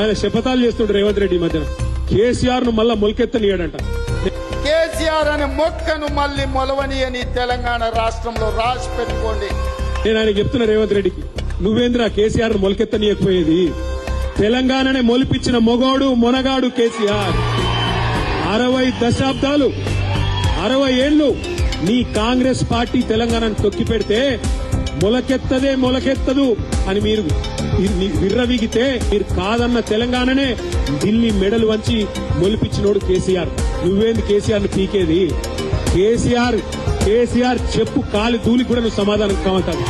ఆయన శపథాలు చేస్తుండ్రు రేవంత్ రెడ్డి మధ్యన. కేసీఆర్ను మళ్ళా మొలకెత్తనియాడంట. కేసీఆర్ అనే మొక్కను మళ్ళీ మొలవని అని తెలంగాణ రాష్ట్రంలో రాసి పెట్టుకోండి. నేను ఆయన చెప్తున్నా రేవంత్ రెడ్డికి నువ్వేంద్రా కేసీఆర్ను మొలకెత్తనీయకపోయేది? తెలంగాణనే మొలిపించిన మొగోడు మొనగాడు కేసీఆర్. అరవై దశాబ్దాలు అరవై ఏళ్ళు నీ కాంగ్రెస్ పార్టీ తెలంగాణను తొక్కి పెడితే మొలకెత్తదే మొలకెత్తదు అని మీరు విర్రవిగితే మీరు మీరు కాదన్న తెలంగాణనే ఢిల్లీ మెడలు వంచి మొలిపించినోడు కేసీఆర్. నువ్వేంది కేసీఆర్ను పీకేది? కేసీఆర్ కేసీఆర్ చెప్పు కాలి దూలి కూడా నువ్వు సమాధానం కావంటావు